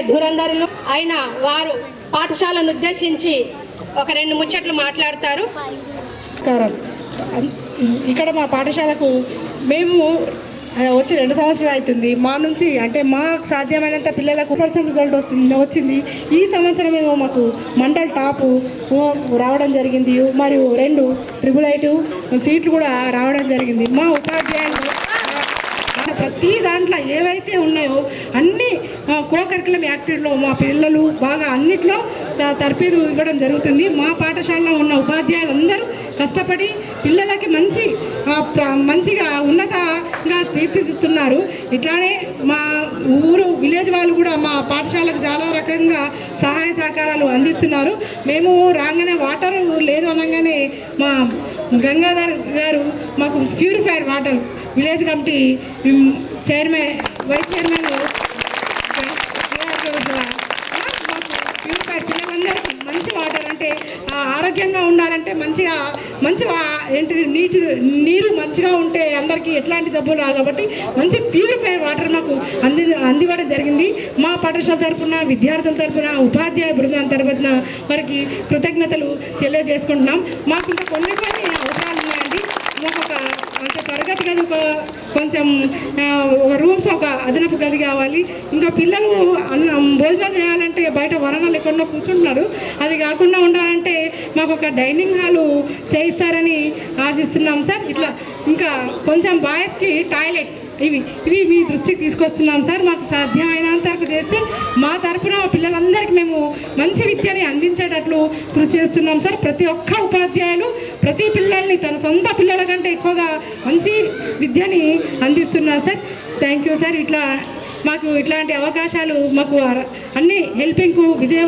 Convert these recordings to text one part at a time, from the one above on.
రాజకీయ ధురంధరులు అయిన వారు పాఠశాలను ఉద్దేశించి ఒక రెండు ముచ్చట్లు మాట్లాడతారు. ఇక్కడ మా పాఠశాలకు మేము వచ్చి రెండు సంవత్సరాలు అవుతుంది. మా నుంచి అంటే మాకు సాధ్యమైనంత పిల్లలకు పర్సెంట్ రిజల్ట్ వస్తుంది వచ్చింది. ఈ సంవత్సరం ఏమో మాకు మండల్ టాపు రావడం జరిగింది. మరియు రెండు ట్రిపుల్ ఐటు సీట్లు కూడా రావడం జరిగింది. మా ఉపాధ్యాయులు ప్రతి దాంట్లో ఏవైతే ఉన్నాయో అన్ని కో కరికులం యాక్టివిటీలో మా పిల్లలు బాగా అన్నిట్లో త- ఇవ్వడం జరుగుతుంది. మా పాఠశాలలో ఉన్న ఉపాధ్యాయులందరూ కష్టపడి పిల్లలకి మంచి మంచిగా ఉన్నతంగా తీర్చిదిస్తున్నారు ఇట్లానే మా ఊరు విలేజ్ వాళ్ళు కూడా మా పాఠశాలకు చాలా రకంగా సహాయ సహకారాలు అందిస్తున్నారు. మేము రాగానే వాటర్ లేదు అనగానే మా గంగాధర్ గారు మాకు purifier water village committee chairman vice chairman పిల్లలందరికీ మంచి వాటర్ అంటే ఆరోగ్యంగా ఉండాలంటే మంచిగా మంచిగా ఏంటిది నీటి నీరు మంచిగా ఉంటే అందరికీ ఎట్లాంటి జబ్బులు రావు కాబట్టి మంచి ప్యూరిఫై వాటర్ మాకు అంది అందివ్వడం జరిగింది. మా పాఠశాల తరపున విద్యార్థుల తరపున ఉపాధ్యాయ బృందం తరఫున వారికి కృతజ్ఞతలు తెలియజేసుకుంటున్నాం. మాకు ఇంకా కొన్ని కొన్ని అవసరాలు ఉన్నాయండి మాకు ఒక అంటే తరగతి గది ఒక కొంచెం ఒక రూమ్స్ ఒక అదనపు గది కావాలి. ఇంకా పిల్లలు అన్నం భోజనం చేయాలంటే బయట వరణాలు ఎక్కడో కూర్చుంటున్నారు. అది కాకుండా ఉండాలంటే మాకు ఒక డైనింగ్ హాలు చేయిస్తారని ఆశిస్తున్నాం సార్. ఇట్లా ఇంకా కొంచెం బాయ్స్కి టాయిలెట్ ఇవి ఇవి మీ దృష్టికి తీసుకొస్తున్నాం సార్. మాకు సాధ్యమైనంత వరకు చేస్తే మా తరపున పిల్లలందరికీ మేము మంచి విద్యని అందించేటట్లు కృషి చేస్తున్నాం సార్. ప్రతి ఒక్క ఉపాధ్యాయులు ప్రతి పిల్లల్ని తన సొంత పిల్లల కంటే ఎక్కువగా మంచి విద్యని అందిస్తున్నారు సార్. Thank you sir. ఇట్లా మాకు ఇట్లాంటి అవకాశాలు మాకు అన్ని హెల్పింగ్కు విజయ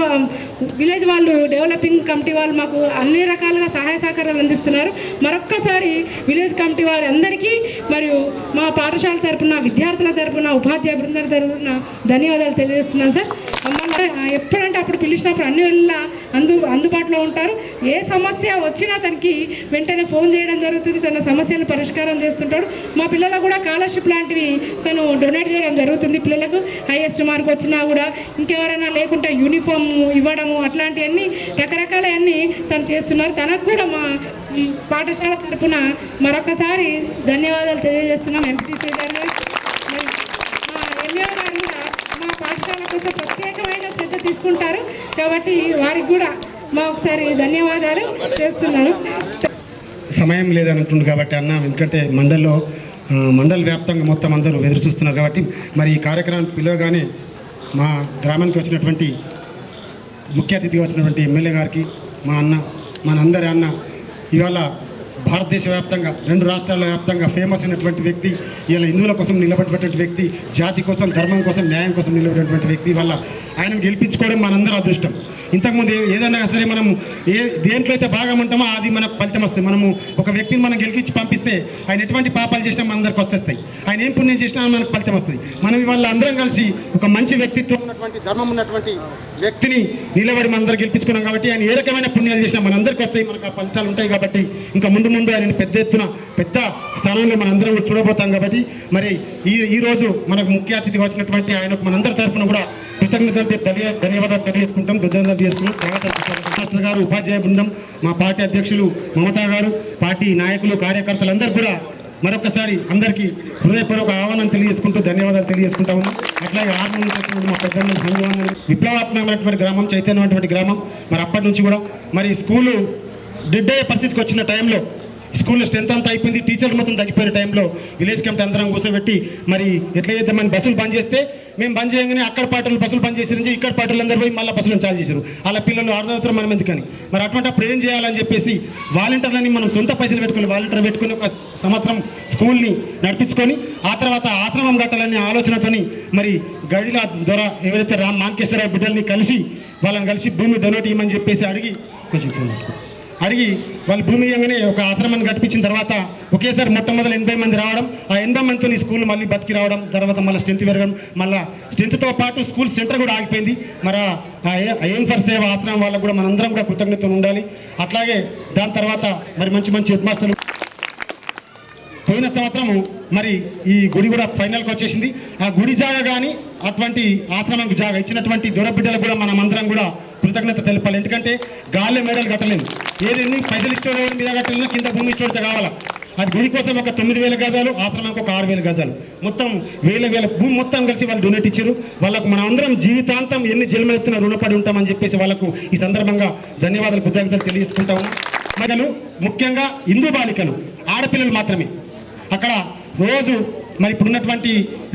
విలేజ్ వాళ్ళు డెవలపింగ్ కమిటీ వాళ్ళు మాకు అన్ని రకాలుగా సహాయ సహకారాలు అందిస్తున్నారు. మరొక్కసారి విలేజ్ కమిటీ వారి అందరికీ మరియు మా పాఠశాల తరపున విద్యార్థుల తరపున ఉపాధ్యాయ బృందాల తరపున ధన్యవాదాలు తెలియజేస్తున్నాను సార్. మమ్మల్ని ఎప్పుడంటే అప్పుడు పిలిచినప్పుడు అన్ని వెళ్ళినా అందు అందుబాటులో ఉంటారు. ఏ సమస్య వచ్చినా తనకి వెంటనే ఫోన్ చేయడం జరుగుతుంది. తన సమస్యలను పరిష్కారం చేస్తుంటాడు. మా పిల్లలకు కూడా స్కాలర్షిప్ లాంటివి తను డొనేట్ చేయడం జరుగుతుంది పిల్లలకు. హైయెస్ట్ మార్క్ వచ్చినా కూడా ఇంకెవరైనా లేకుంటే యూనిఫామ్ ఇవ్వడం చేయడము అట్లాంటివన్నీ రకరకాలన్నీ తను చేస్తున్నారు. తనకు కూడా మా పాఠశాల తరపున మరొకసారి ధన్యవాదాలు తెలియజేస్తున్నాం ఎంపీసీ గారు మా గారు మా పాఠశాల కోసం ప్రత్యేకమైన శ్రద్ధ తీసుకుంటారు. కాబట్టి వారికి కూడా మా ఒకసారి ధన్యవాదాలు చేస్తున్నాను. సమయం లేదనుకుంటుంది కాబట్టి అన్న ఎందుకంటే మండల్లో మండల వ్యాప్తంగా మొత్తం అందరూ ఎదురు చూస్తున్నారు కాబట్టి మరి ఈ కార్యక్రమాన్ని పిలవగానే మా గ్రామానికి వచ్చినటువంటి ముఖ్య అతిథిగా వచ్చినటువంటి ఎమ్మెల్యే గారికి మా అన్న మనందరి అన్న. ఇవాళ భారతదేశ వ్యాప్తంగా రెండు రాష్ట్రాల వ్యాప్తంగా ఫేమస్ అయినటువంటి వ్యక్తి ఇలా హిందువుల కోసం నిలబడినటువంటి వ్యక్తి జాతి కోసం ధర్మం కోసం న్యాయం కోసం నిలబడినటువంటి వ్యక్తి వల్ల ఆయనను గెలిపించుకోవడం మనందరూ అదృష్టం. ఇంతకుముందు ఏదన్నా ఏదైనా సరే మనం ఏ దేంట్లో అయితే బాగా ఉంటామో అది మనకు ఫలితం వస్తుంది మనము ఒక వ్యక్తిని మనం గెలిపించి పంపిస్తే ఆయన ఎటువంటి పాపాలు చేసినా మనందరికి వస్తాయి ఆయన ఏం పుణ్యం చేసినా మనకు ఫలితం వస్తుంది. మనం ఇవాళ అందరం కలిసి ఒక మంచి వ్యక్తిత్వం ఉన్నటువంటి ధర్మం ఉన్నటువంటి వ్యక్తిని నిలబడి మనందరూ గెలిపించుకున్నాం కాబట్టి ఆయన ఏ రకమైన పుణ్యాలు చేసినా మనందరికి వస్తాయి. మనకు ఆ ఫలితాలు ఉంటాయి కాబట్టి ఇంకా ముందు ముందు ఆయన పెద్ద ఎత్తున పెద్ద స్థానంలో మనందరం చూడబోతాం కాబట్టి మరి ఈ ఈరోజు మనకు ముఖ్య అతిథిగా వచ్చినటువంటి ఆయనకు మనందరి తరఫున కూడా కృతజ్ఞతలు తెలియ ధన్యవాదాలు తెలియజేసుకుంటాం. కృతజ్ఞతలు చేసుకున్నాం స్వాగతం గారు ఉపాధ్యాయ బృందం మా పార్టీ అధ్యక్షులు మమతా గారు పార్టీ నాయకులు కార్యకర్తలందరూ కూడా మరొకసారి అందరికీ హృదయపూర్వక ఆహ్వానం తెలియజేసుకుంటూ ధన్యవాదాలు తెలియజేసుకుంటా ఉన్నాం. అట్లాగే ఆరు నుంచి వచ్చిన మా పెద్దలు సంఘవాన్ని విప్లవాత్మకమైనటువంటి గ్రామం చైతన్యమైనటువంటి గ్రామం. మరి అప్పటి నుంచి కూడా మరి స్కూలు డెడ్ అయ్యే పరిస్థితికి వచ్చిన టైంలో స్కూల్లో స్ట్రెంత్ అంతా అయిపోయింది. టీచర్లు మొత్తం తగ్గిపోయిన టైంలో విలేజ్ కమిటీ అందరం కూర్చోబెట్టి మరి ఎట్లా చేద్దామని బస్సులు బంద్ చేస్తే మేము బంద్ చేయగానే అక్కడ పాటలు బస్సులు బంద్ చేసి ఇక్కడ పాటలు అందరూ పోయి మళ్ళీ బస్సులను చాలు చేశారు. అలా పిల్లలు ఆడదవుతారు మనం ఎందుకని? మరి అటువంటి అప్పుడు ఏం చేయాలని చెప్పేసి వాలంటీర్లని మనం సొంత పైసలు పెట్టుకుని వాలంటీర్ పెట్టుకుని ఒక సంవత్సరం స్కూల్ని నడిపించుకొని ఆ తర్వాత ఆశ్రమం కట్టాలనే ఆలోచనతోని మరి గడిల ద్వారా ఎవరైతే రామ్ మాంకేశ్వరరావు బిడ్డల్ని కలిసి వాళ్ళని కలిసి భూమి డొనేట్ ఇవ్వమని చెప్పేసి అడిగి కొంచెం అడిగి వాళ్ళు భూమి ఇవ్వగానే ఒక ఆశ్రమాన్ని కట్టించిన తర్వాత ఒకేసారి మొట్టమొదటి ఎనభై మంది రావడం ఆ ఎనభై మందితో ఈ స్కూల్ మళ్ళీ బతికి రావడం తర్వాత మళ్ళీ స్ట్రెంత్ పెరగడం మళ్ళీ స్ట్రెంత్తో పాటు స్కూల్ సెంటర్ కూడా ఆగిపోయింది. మరి ఆ ఏం ఫర్ సేవ ఆశ్రమం వాళ్ళకు కూడా మనందరం కూడా కృతజ్ఞతలు ఉండాలి. అట్లాగే దాని తర్వాత మరి మంచి మంచి హెడ్ మాస్టర్లు. పోయిన సంవత్సరము మరి ఈ గుడి కూడా ఫైనల్కి వచ్చేసింది. ఆ గుడి జాగా కానీ అటువంటి ఆశ్రమంకు జాగా ఇచ్చినటువంటి దూరబిడ్డలకు కూడా మనం అందరం కూడా కృతజ్ఞత తెలపాలి. ఎందుకంటే గాలి మెడలు కట్టలేదు ఏది పైసలు ఇష్టం మీద కట్టలేము కింద భూమి ఇష్టం కావాలా. అది గుడి కోసం ఒక తొమ్మిది వేల గజాలు ఆశ్రమానికి ఒక ఆరు వేల గజాలు. మొత్తం వేల వేల భూమి మొత్తం కలిసి వాళ్ళు డొనేట్ ఇచ్చారు. వాళ్ళకు మనం అందరం జీవితాంతం ఎన్ని జన్మలెత్తిన రుణపడి ఉంటామని చెప్పేసి వాళ్ళకు ఈ సందర్భంగా ధన్యవాదాలు కృతజ్ఞతలు తెలియజేసుకుంటాము ఉన్నాం. మగలు ముఖ్యంగా హిందూ బాలికలు ఆడపిల్లలు మాత్రమే. అక్కడ రోజు మరి ఇప్పుడున్నటువంటి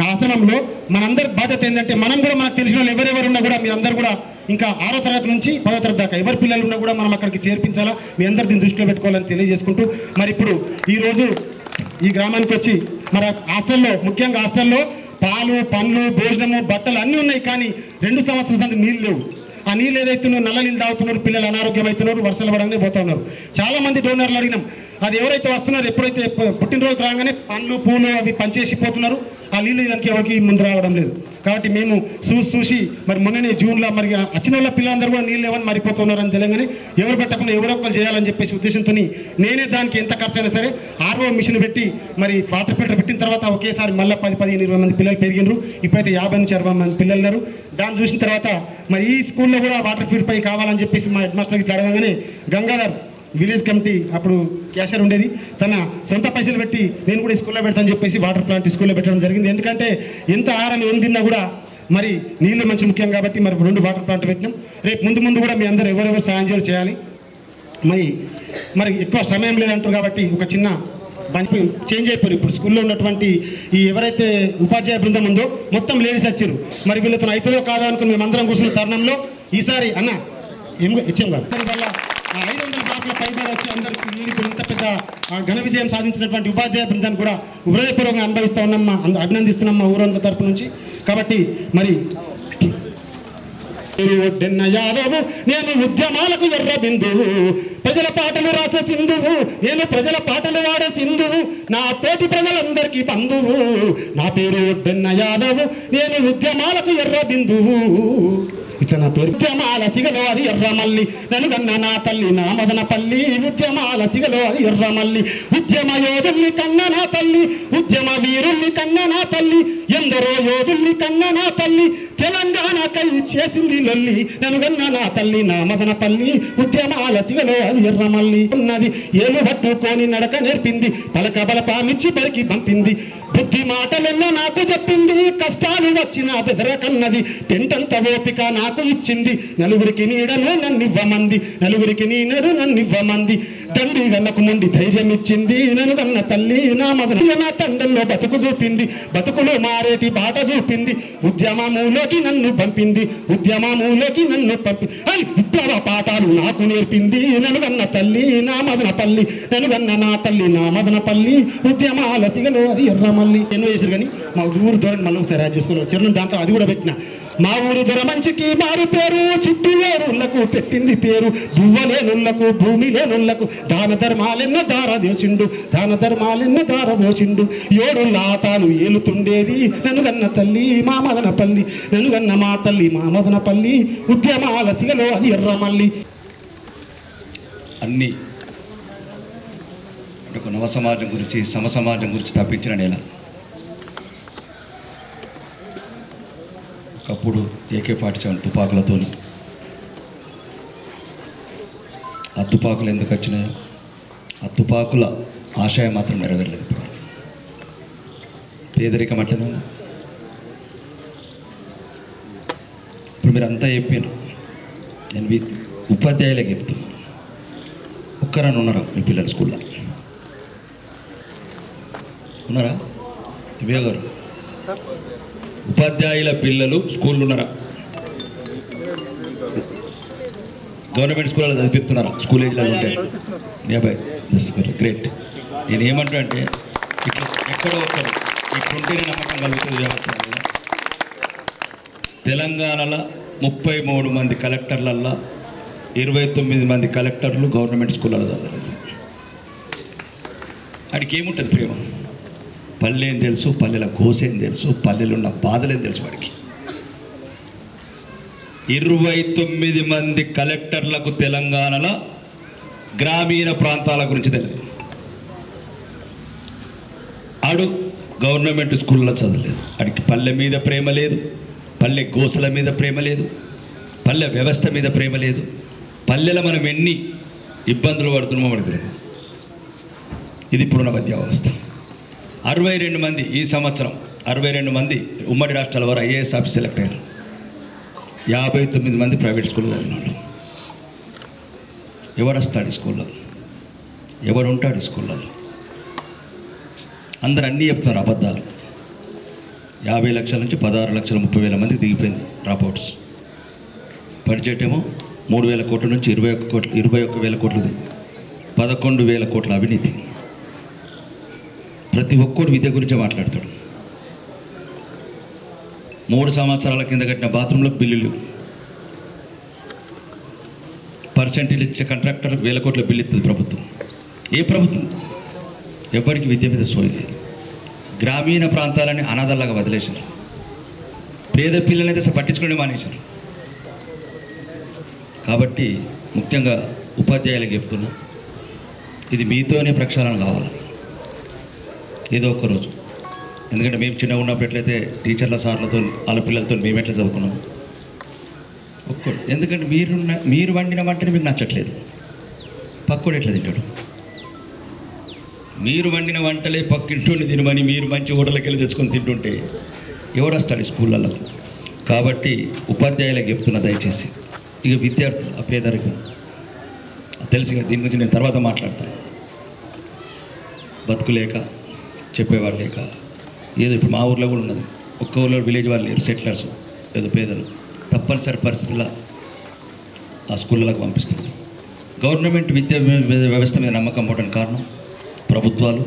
ఆశ్రమంలో మనందరి బాధ్యత ఏంటంటే మనం కూడా మనకు తెలిసిన వాళ్ళు ఎవరెవరు ఉన్నా కూడా మీరందరూ కూడా ఇంకా ఆరో తరగతి నుంచి పదో తరగతి దాకా ఎవరి పిల్లలు ఉన్నా కూడా మనం అక్కడికి చేర్పించాలా? మీ అందరు దీన్ని దృష్టిలో పెట్టుకోవాలని తెలియజేసుకుంటూ మరి ఇప్పుడు ఈరోజు ఈ గ్రామానికి వచ్చి మన హాస్టల్లో ముఖ్యంగా హాస్టల్లో పాలు పండ్లు భోజనము బట్టలు అన్నీ ఉన్నాయి కానీ రెండు సంవత్సరాల సంది నీళ్ళు లేవు. ఆ నీళ్ళు ఏదైతే నల్ల నీళ్ళు తాగుతున్నారు పిల్లలు అనారోగ్యం అవుతున్నారు వర్షాలు పడగానే పోతా ఉన్నారు. చాలా మంది డోనర్లు అడిగినాం అది ఎవరైతే వస్తున్నారో ఎప్పుడైతే పుట్టినరోజు రాగానే పండ్లు పూలు అవి పంచేసి పోతున్నారు ఆ నీళ్ళు దానికి ఎవరికి ముందు రావడం లేదు. కాబట్టి మేము చూసి చూసి మరి మొన్ననే జూన్లో మరి వచ్చిన వాళ్ళ పిల్లలందరూ కూడా నీళ్ళు లేవని మరిపోతున్నారని తెలియగానే ఎవరు పెట్టకుండా ఎవరో ఒకరు చేయాలని చెప్పేసి ఉద్దేశంతో నేనే దానికి ఎంత ఖర్చు అయినా సరే ఆర్ఓ మిషన్ పెట్టి మరి వాటర్ ఫిల్టర్ పెట్టిన తర్వాత ఒకేసారి మళ్ళీ పది పదిహేను ఇరవై మంది పిల్లలు పెరిగినారు. ఇప్పుడైతే యాభై నుంచి అరవై మంది పిల్లలు ఉన్నారు. దాన్ని చూసిన తర్వాత మరి ఈ స్కూల్లో కూడా వాటర్ ప్యూరిఫై కావాలని చెప్పేసి మా హెడ్ మాస్టర్ ఇట్లా అడగగానే గంగాధర్ విలేజ్ కమిటీ అప్పుడు క్యాషియర్ ఉండేది. తన సొంత పైసలు పెట్టి నేను కూడా స్కూల్లో పెడతాను చెప్పేసి వాటర్ ప్లాంట్ స్కూల్లో పెట్టడం జరిగింది. ఎందుకంటే ఎంత ఆహారం ఏం తిన్నా కూడా మరి నీళ్ళు మంచి ముఖ్యం కాబట్టి మరి రెండు వాటర్ ప్లాంట్ పెట్టినాం. రేపు ముందు ముందు కూడా మీ అందరూ ఎవరెవరు సాయం చేయాలి చేయాలి. మరి మరి ఎక్కువ సమయం లేదంటారు కాబట్టి ఒక చిన్న బండి చేంజ్ అయిపోయారు. ఇప్పుడు స్కూల్లో ఉన్నటువంటి ఈ ఎవరైతే ఉపాధ్యాయ బృందం ఉందో మొత్తం లేడీస్ వచ్చారు. మరి వీళ్ళతో అవుతుందో కాదో అనుకుని మేమందరం కూర్చున్న తరుణంలో ఈసారి అన్న ఏం ఇచ్చాం కదా. మరి వల్ల వచ్చి అందరికీ ఇప్పుడు ఇంత పెద్ద ఘన విజయం సాధించినటువంటి ఉపాధ్యాయ బృందాన్ని కూడా హృదయపూర్వకంగా అనుభవిస్తా ఉన్నాం అంద- అభినందిస్తున్నాం మా ఊరంతా తరపు నుంచి. కాబట్టి మరి మీరు ఒడ్డెన్న యాదవు నేను ఉద్యమాలకు ఎర్ర బిందువు. ప్రజల పాటలు రాసే సింధువు నేను ప్రజల పాటలు వాడే సింధువు. నా తోటి ప్రజలందరికీ బంధువు. నా పేరు ఒడ్డెన్న యాదవు నేను ఉద్యమాలకు ఎర్ర బిందువు. ఇట్లా నా పేరు ఉద్యమాల సిగలో అది ఎర్రమల్లి. నన్ను కన్న నా తల్లి నా మదనపల్లి ఉద్యమాల సిగలో అది ఎర్రమల్లి. ఉద్యమ యోధుల్ని కన్న నా తల్లి. ఉద్యమ వీరుల్ని కన్న నా తల్లి. ఎందరో యోధుల్ని కన్న నా తల్లి. తెలంగాణ కై చేసింది లొల్లి. నన్ను కన్న నా తల్లి నా మదనపల్లి ఉద్యమాల సిగలో అది ఎర్రమల్లి. ఉన్నది ఏలు పట్టుకొని నడక నేర్పింది. పలక బలపామిచ్చి పరికి పంపింది. బుద్ధి మాటలెన్నో నాకు చెప్పింది కష్టాలు వచ్చిన బెదరకన్నది పెంటంత ఓపిక నాకు ఇచ్చింది. నలుగురికి నీడను నన్నివ్వమంది నలుగురికి నీడను నన్నివ్వమంది తండ్రి వెనక ముండి ధైర్యం ఇచ్చింది. నేను కన్న తల్లి నా మదన నా తండ్రిలో బతుకు చూపింది. బతుకులో మారేటి బాట చూపింది. ఉద్యమములోకి నన్ను పంపింది. ఉద్యమములోకి నన్ను పంపి ఐ, విప్లవ పాఠాలు నాకు నేర్పింది. నేను కన్న తల్లి నా మదనపల్లి నేను కన్న నా తల్లి నా మదనపల్లి ఉద్యమాల సిగలో అది ఎర్రమల్లి. ఎన్నో వేసారు కానీ మా ఊరు దొర మళ్ళీ ఒకసారి యాడ్ చేసుకోవాలి దాంట్లో అది కూడా పెట్టిన. మా ఊరు దొర మంచికి మారు పేరు చుట్టూ ఏరుళ్ళకు పెట్టింది పేరు. బువ్వలేనుళ్ళకు భూమి లేనుళ్ళకు దాన ధర్మాలెన్న దార దేశిండు దాన ధర్మాలెన్న దార పోసిండు. ఏడు తాను ఏలుతుండేది. నన్ను తల్లి మా మదనపల్లి నన్ను మా తల్లి మా మదనపల్లి ఉద్యమాల సిగలో అది ఎర్రమల్లి అన్నీ. ఒక నవ సమాజం గురించి సమ సమాజం గురించి తప్పించిన నేల. ఒకప్పుడు ఏకే ఫార్టీ సెవెన్ తుపాకులతో ఆ తుపాకులు ఎందుకు వచ్చినాయో? ఆ తుపాకుల ఆశయం మాత్రం నెరవేరలేదు ఇప్పుడు. పేదరికం అట్లనే ఇప్పుడు మీరు అంతా చెప్పాను నేను మీ ఉపాధ్యాయులకు చెప్తున్నాను. ఒక్కరని ఉన్నారా మీ పిల్లల స్కూల్లో? ఉన్నారా? దివ్య గారు ఉపాధ్యాయుల పిల్లలు స్కూళ్ళు ఉన్నారా? గవర్నమెంట్ స్కూల్లో చదివిస్తున్నారా స్కూల్ ఏజ్లో ఉంటే. నియర్బై గ్రేట్ నేను ఏమంటా అంటే ఇట్లా ఎక్కడో ఒక్కరు ఇట్లుంటేనే నమ్మకం కలుగుతుంది వ్యవస్థ తెలంగాణలో ముప్పై మూడు మంది కలెక్టర్లల్లో ఇరవై తొమ్మిది మంది కలెక్టర్లు గవర్నమెంట్ స్కూళ్ళలో చదవలేదు వాడికి ఏముంటుంది ప్రేమ? పల్లెం తెలుసు? పల్లెల గోసేం తెలుసు? పల్లెలు ఉన్న బాధలేం తెలుసు వాడికి? ఇరవై తొమ్మిది మంది కలెక్టర్లకు తెలంగాణలో గ్రామీణ ప్రాంతాల గురించి తెలియదు. ఆడు గవర్నమెంట్ స్కూల్లో చదవలేదు. వాడికి పల్లె మీద ప్రేమ లేదు పల్లె గోసల మీద ప్రేమ లేదు పల్లె వ్యవస్థ మీద ప్రేమ లేదు. పల్లెల మనం ఎన్ని ఇబ్బందులు పడుతున్నామో మనకు తెలియదు. ఇది ఇప్పుడున్న మధ్య అవస్థ అరవై రెండు మంది ఈ సంవత్సరం అరవై రెండు మంది ఉమ్మడి రాష్ట్రాల వారు ఐఏఎస్ ఆఫీస్ సెలెక్ట్ అయ్యారు. యాభై తొమ్మిది మంది ప్రైవేట్ స్కూల్లో చదివిన వాళ్ళు. వస్తాడు స్కూల్లో? ఎవరు ఉంటాడు స్కూల్లో? స్కూళ్ళలో అందరు అన్నీ చెప్తున్నారు అబద్ధాలు. యాభై లక్షల నుంచి పదహారు లక్షల ముప్పై వేల మందికి దిగిపోయింది డ్రాప్అవుట్స్. బడ్జెట్ ఏమో మూడు వేల కోట్ల నుంచి ఇరవై ఒక్క కోట్ల ఇరవై ఒక్క వేల కోట్లది. పదకొండు వేల కోట్ల అవినీతి. ప్రతి ఒక్కడు విద్య గురించే మాట్లాడతాడు. మూడు సంవత్సరాల కింద కట్టిన బాత్రూంలకు బిల్లులు. పర్సెంటేజ్ ఇచ్చే కాంట్రాక్టర్ వేల కోట్ల బిల్లు ఇస్తుంది ప్రభుత్వం. ఏ ప్రభుత్వం? ఎవరికి విద్య మీద సోయి లేదు. గ్రామీణ ప్రాంతాలని అనాథల్లాగా వదిలేశారు. పేద పిల్లలని అయితే అసలు పట్టించుకునే మానేశారు. కాబట్టి ముఖ్యంగా ఉపాధ్యాయులకు చెప్తున్నా ఇది మీతోనే ప్రక్షాళన కావాలి. ఏదో ఒక రోజు. ఎందుకంటే మేము చిన్నగా ఉన్నప్పుడు ఎట్లయితే టీచర్ల సార్లతో వాళ్ళ పిల్లలతో మేము ఎట్లా చదువుకున్నాం? ఒక్కడు. ఎందుకంటే మీరు మీరు వండిన వంటని మీకు నచ్చట్లేదు. పక్కోడు ఎట్లా తింటాడు? మీరు వండిన వంటలే పక్కింటుండి తినమని మీరు మంచి హోటల్కి వెళ్ళి తెచ్చుకొని తింటుంటే ఎవడు వస్తాడు స్కూళ్ళలో కాబట్టి ఉపాధ్యాయులకు చెప్తున్నా దయచేసి. ఇక విద్యార్థులు ఆ పేదరికం తెలుసు కదా దీని గురించి నేను తర్వాత మాట్లాడతాను. బతుకులేక చెప్పేవాళ్ళు లేక. ఏదో ఇప్పుడు మా ఊర్లో కూడా ఉన్నది. ఒక్క ఊళ్ళో విలేజ్ వాళ్ళు లేరు సెటిలర్స్ ఏదో పేదలు. తప్పనిసరి పరిస్థితుల్లో ఆ స్కూళ్ళకి పంపిస్తారు గవర్నమెంట్ విద్యా వ్యవస్థ మీద నమ్మకం పోవడానికి కారణం ప్రభుత్వాలు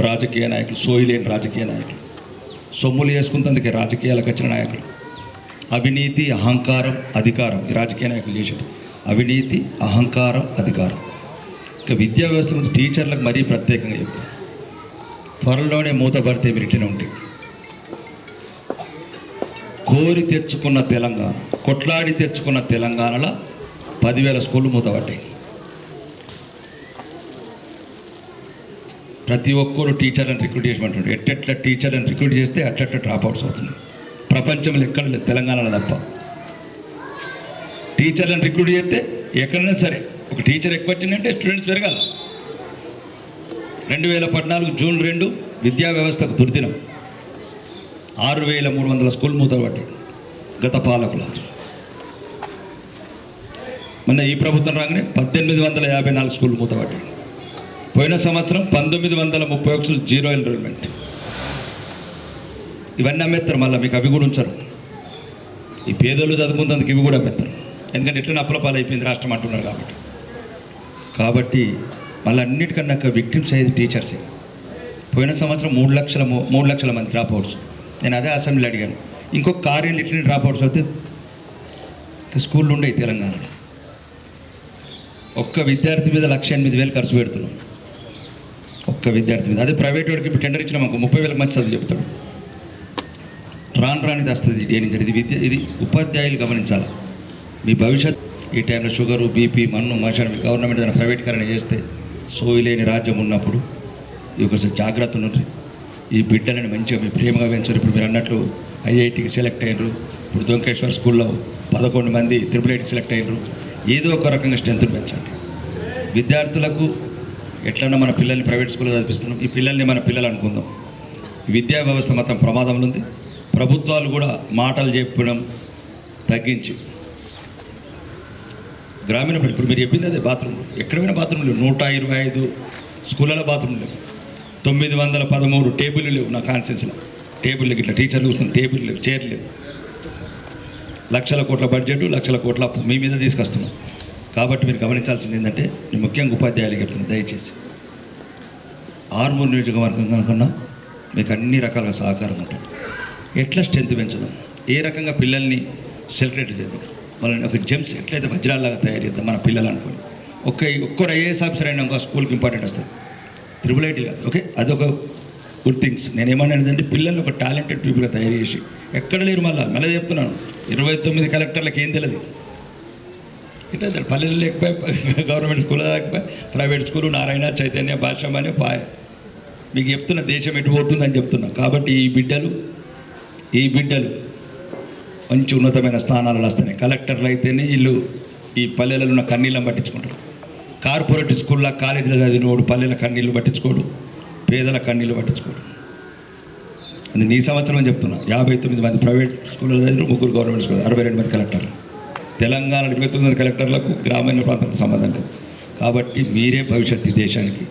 రాజకీయ నాయకులు సోయి లేని రాజకీయ నాయకులు. సొమ్ములు చేసుకుంటందుకే రాజకీయాలకు వచ్చిన నాయకులు. అవినీతి అహంకారం అధికారం. ఈ రాజకీయ నాయకులు చేశారు అవినీతి అహంకారం అధికారం. ఇక విద్యా వ్యవస్థ గురించి టీచర్లకు మరీ ప్రత్యేకంగా చెప్తాను. త్వరలోనే మూతపడితే మిరిటిన ఇట్లనే కోరి తెచ్చుకున్న తెలంగాణ కొట్లాడి తెచ్చుకున్న తెలంగాణలో పదివేల స్కూళ్ళు మూతపడ్డాయి ప్రతి ఒక్కరు టీచర్లను రిక్రూట్ చేయమంటుండ్రు ఎట్టెట్ల టీచర్లను రిక్రూట్ చేస్తే అట్లట్ల డ్రాప్అవుట్స్ అవుతుంది ప్రపంచంలో ఎక్కడ లేదు తెలంగాణలో తప్ప. టీచర్లను రిక్రూట్ చేస్తే ఎక్కడైనా సరే ఒక టీచర్ ఎక్కువ వచ్చిందంటే స్టూడెంట్స్ పెరగాలి. రెండు వేల పద్నాలుగు జూన్ రెండు విద్యా వ్యవస్థకు దుర్దినం. ఆరు వేల మూడు వందల స్కూల్ మూతపడ్డాయి గత పాలకుల మొన్న ఈ ప్రభుత్వం రాగానే పద్దెనిమిది వందల యాభై నాలుగు స్కూల్ మూతపడ్డాయి పోయిన సంవత్సరం పంతొమ్మిది వందల ముప్పై ఒకటి జీరో ఎన్రోల్మెంట్. ఇవన్నీ అమ్మేస్తారు మళ్ళీ మీకు అవి కూడా ఉంచరు. ఈ పేదలు చదువుకున్నందుకు ఇవి కూడా అమ్మేస్తారు. ఎందుకంటే ఎట్లనే అప్పుల పాలైపోయింది రాష్ట్రం అంటున్నారు కాబట్టి. కాబట్టి మళ్ళీ అన్నిటికన్నా విక్టిమ్స్ అయ్యేది టీచర్సే పోయిన సంవత్సరం మూడు లక్షల మూడు లక్షల మంది డ్రాప్ అవుట్స్ నేను అదే అసెంబ్లీ అడిగాను. ఇంకొక కార్యాలు ఇట్లనే డ్రాప్ అవుట్స్ అయితే స్కూళ్ళు ఉండేవి తెలంగాణలో. ఒక్క విద్యార్థి మీద లక్ష ఎనిమిది వేలు ఖర్చు పెడుతున్నాం. ఒక్క విద్యార్థి మీద. అదే ప్రైవేట్ వాడికి ఇప్పుడు టెండర్ ఇచ్చినాం అనుకో ముప్పై వేలకు మంచి చదువు చెప్తాడు. రాను రానిది వస్తుంది ఏ ఇది విద్య ఇది ఉపాధ్యాయులు గమనించాలి. మీ భవిష్యత్ ఈ టైంలో షుగరు బీపీ మన్ను మనుషులు మీ గవర్నమెంట్ ఏదైనా ప్రైవేట్కరణ చేస్తే సోయి లేని రాజ్యం ఉన్నప్పుడు ఇది ఒకసారి జాగ్రత్త ఉంటుంది ఈ బిడ్డలని మంచిగా మీ ప్రేమగా పెంచారు ఇప్పుడు మీరు అన్నట్లు ఐఐటికి సెలెక్ట్ అయ్యారు ఇప్పుడు దొంకేశ్వర్ స్కూల్లో పదకొండు మంది త్రిపుల్ ఐటీకి సెలెక్ట్ అయ్యారు ఏదో ఒక రకంగా స్ట్రెంత్ పెంచండి. విద్యార్థులకు ఎట్లన్నా మన పిల్లల్ని ప్రైవేట్ స్కూల్లో చదివిస్తున్నాం. ఈ పిల్లల్ని మన పిల్లలు అనుకుందాం. విద్యా వ్యవస్థ మాత్రం ప్రమాదంలో ఉంది ప్రభుత్వాలు కూడా మాటలు చెప్పడం తగ్గించి గ్రామీణ ఇప్పుడు మీరు చెప్పింది అదే బాత్రూమ్ ఎక్కడైనా బాత్రూమ్ లేవు. నూట ఇరవై ఐదు స్కూళ్ళలో బాత్రూమ్ లేవు. తొమ్మిది వందల పదమూడు టేబుల్ లేవు నా కాన్సెన్స్లో టేబుల్ ఇట్లా టీచర్లు కూర్చున్న టేబుల్ లేవు చైర్ లేవు. లక్షల కోట్ల బడ్జెట్ లక్షల కోట్ల అప్పు మీ మీద తీసుకొస్తున్నాం. కాబట్టి మీరు గమనించాల్సింది ఏంటంటే నేను ముఖ్యంగా ఉపాధ్యాయులు చెప్తున్నాను దయచేసి. ఆర్మూర్ నియోజకవర్గం కనుకున్నా మీకు అన్ని రకాల సహకారం ఉంటుంది. ఎట్లా స్ట్రెంత్ పెంచుదాం? ఏ రకంగా పిల్లల్ని సెలబ్రేట్ చేద్దాం? మనల్ని ఒక జెమ్స్ ఎట్లయితే వజ్రాల్లాగా తయారు చేద్దాం మన పిల్లలు అనుకోండి. ఒక్క ఒక్కడు ఐఏఎస్ ఆఫీసర్ అయినా ఒక స్కూల్కి ఇంపార్టెంట్ వస్తుంది. త్రిబుల్ ఐటీ కాదు. ఓకే? అదొక గుడ్ థింగ్స్ నేను ఏమన్నానంటే పిల్లల్ని ఒక టాలెంటెడ్ పీపుల్గా తయారు చేసి ఎక్కడ లేరు మళ్ళీ? మళ్ళీ చెప్తున్నాను. ఇరవై తొమ్మిది కలెక్టర్లకు ఏం తెలియదు ఇట్లా పల్లెలు లేకపోయి? గవర్నమెంట్ స్కూల్ లేకపోయి? ప్రైవేట్ స్కూల్ నారాయణ చైతన్య భాష పాయ. మీకు చెప్తున్న దేశం ఎటు పోతుందని చెప్తున్నా. కాబట్టి ఈ బిడ్డలు ఈ బిడ్డలు మంచి ఉన్నతమైన స్థానాలు వస్తున్నాయి కలెక్టర్లు అయితేనే వీళ్ళు ఈ పల్లెలలో ఉన్న కన్నీళ్ళని పట్టించుకుంటారు. కార్పొరేట్ స్కూల్లో కాలేజీలో చదివినోడు పల్లెల కన్నీళ్ళు పట్టించుకోడు. పేదల కన్నీళ్ళు పట్టించుకోడు. అది నీ సంవత్సరం చెప్తున్నా. యాభై తొమ్మిది మంది ప్రైవేట్ స్కూల్లో చదివిన ముగ్గురు గవర్నమెంట్ స్కూల్ అరవై రెండు మంది కలెక్టర్లు. తెలంగాణ ఇరవై తొమ్మిది మంది కలెక్టర్లకు గ్రామీణ ప్రాంతాలకు సంబంధం లేదు. కాబట్టి మీరే భవిష్యత్తు దేశానికి.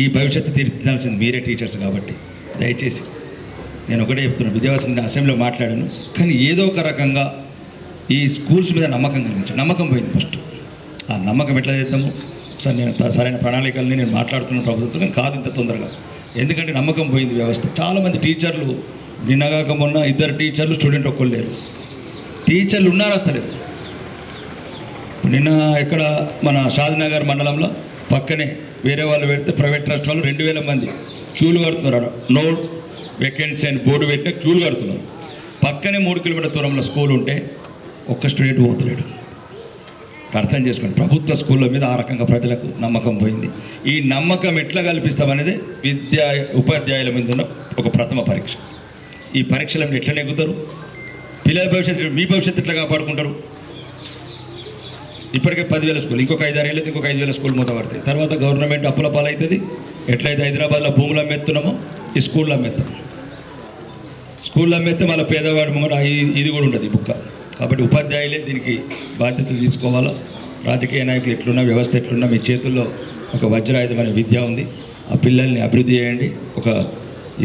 ఈ భవిష్యత్తు తీర్చిదాల్సింది మీరే టీచర్స్ కాబట్టి. దయచేసి నేను ఒకటే చెప్తున్నాను విద్యావాసం నేను అసెంబ్లీలో మాట్లాడాను కానీ ఏదో ఒక రకంగా ఈ స్కూల్స్ మీద నమ్మకం కలిగించాను నమ్మకం పోయింది ఫస్ట్ ఆ నమ్మకం ఎట్లా చేద్దాము? సార్ నేను సరైన ప్రణాళికల్ని నేను మాట్లాడుతున్న ప్రభుత్వం కానీ కాదు ఇంత తొందరగా. ఎందుకంటే నమ్మకం పోయింది వ్యవస్థ. చాలామంది టీచర్లు నిన్నగాక మొన్న ఇద్దరు టీచర్లు స్టూడెంట్ ఒక్కరు లేరు. టీచర్లు ఉన్నారు అసలు. నిన్న ఇక్కడ మన షాద్నగర్ మండలంలో పక్కనే వేరే వాళ్ళు పెడితే ప్రైవేట్ ట్రస్ట్ వాళ్ళు రెండు వేల మంది క్యూలు కడుతున్నారు. నో వేకెన్సీ అని బోర్డు పెట్టిన క్యూలు కడుతున్నారు పక్కనే మూడు కిలోమీటర్ దూరంలో స్కూల్ ఉంటే ఒక్క స్టూడెంట్ పోతలేడు. అర్థం చేసుకోండి ప్రభుత్వ స్కూళ్ళ మీద ఆ రకంగా ప్రజలకు నమ్మకం పోయింది. ఈ నమ్మకం ఎట్లా కల్పిస్తామనేది విద్యా ఉపాధ్యాయుల మీద ఉన్న ఒక ప్రథమ పరీక్ష. ఈ పరీక్షలను ఎట్లా నెగ్గుతారు? పిల్లల భవిష్యత్తు మీ భవిష్యత్తు ఎట్లా కాపాడుకుంటారు? ఇప్పటికే పదివేల స్కూల్ ఇంకొక ఐదారు ఏళ్ళకి ఇంకొక ఐదు వేల స్కూల్ మూత పడతాయి. తర్వాత గవర్నమెంట్ అప్పుల పాలవుతుంది. ఎట్లయితే హైదరాబాద్లో భూములు అమ్మేస్తున్నామో ఈ స్కూళ్ళు అమ్మేస్తాం. స్కూల్లో అమ్మేస్తే మళ్ళీ పేదవాడి ముంగట ఇది కూడా ఉంటుంది ఈ బుక్క. కాబట్టి ఉపాధ్యాయులే దీనికి బాధ్యతలు తీసుకోవాలా? రాజకీయ నాయకులు ఎట్లున్నా వ్యవస్థ ఎట్లున్నా మీ చేతుల్లో ఒక వజ్రాయుధమైన విద్య ఉంది. ఆ పిల్లల్ని అభివృద్ధి చేయండి. ఒక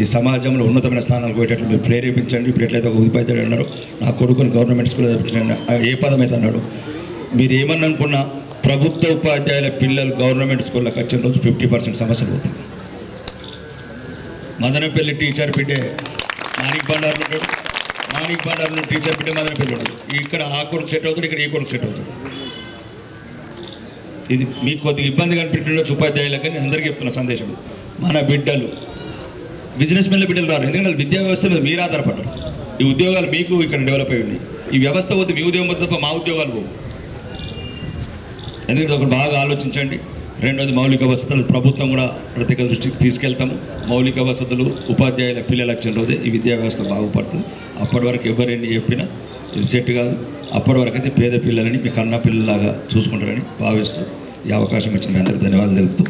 ఈ సమాజంలో ఉన్నతమైన స్థానాలకు పోయేటట్లు మీరు ప్రేరేపించండి. ఇప్పుడు ఎట్లయితే ఒక ఉపాధ్యాయుడు అన్నారు నా కొడుకుని గవర్నమెంట్ స్కూల్లో చదివించండి. ఏ పదం అయితే అన్నాడు మీరు ఏమన్నా ప్రభుత్వ ఉపాధ్యాయుల పిల్లలు గవర్నమెంట్ స్కూల్లోకి వచ్చిన రోజు ఫిఫ్టీ పర్సెంట్ సమస్యలు పోతాయి. మదనపల్లి టీచర్ బిడ్డే మాణిక్ బండార్లు ఉంటాడు. మాణిక్ బండార్లు టీచర్ బిడ్డే మదన పిల్లడు ఇక్కడ ఆ కొడుకు సెట్ అవుతాడు ఇక్కడ ఈ కొడుకు సెట్ అవుతాడు. ఇది మీకు కొద్దిగా ఇబ్బంది కనిపించవచ్చు ఉపాధ్యాయులకు నేను అందరికీ చెప్తున్న సందేశం. మన బిడ్డలు బిజినెస్ మెన్ల బిడ్డలు రారు. ఎందుకంటే విద్యా వ్యవస్థ మీద మీరు ఆధారపడ్డారు. ఈ ఉద్యోగాలు మీకు ఇక్కడ డెవలప్ అయి ఉన్నాయి. ఈ వ్యవస్థ పోతే మీ ఉద్యోగం తప్ప మా ఉద్యోగాలు పోవు. ఎందుకంటే ఒకటి బాగా ఆలోచించండి. రెండోది మౌలిక వసతులు. ప్రభుత్వం కూడా ప్రత్యేక దృష్టికి తీసుకెళ్తాము మౌలిక వసతులు ఉపాధ్యాయుల పిల్లల వచ్చిన రోజే ఈ విద్యా వ్యవస్థ బాగుపడుతుంది. అప్పటి వరకు ఎవరెన్ని చెప్పినా ఇది సెట్ కాదు. అప్పటి వరకు అయితే పేద పిల్లలని మీ అన్న పిల్లలాగా చూసుకుంటారని భావిస్తూ ఈ అవకాశం ఇచ్చిన అందరికీ ధన్యవాదాలు తెలుపుతూ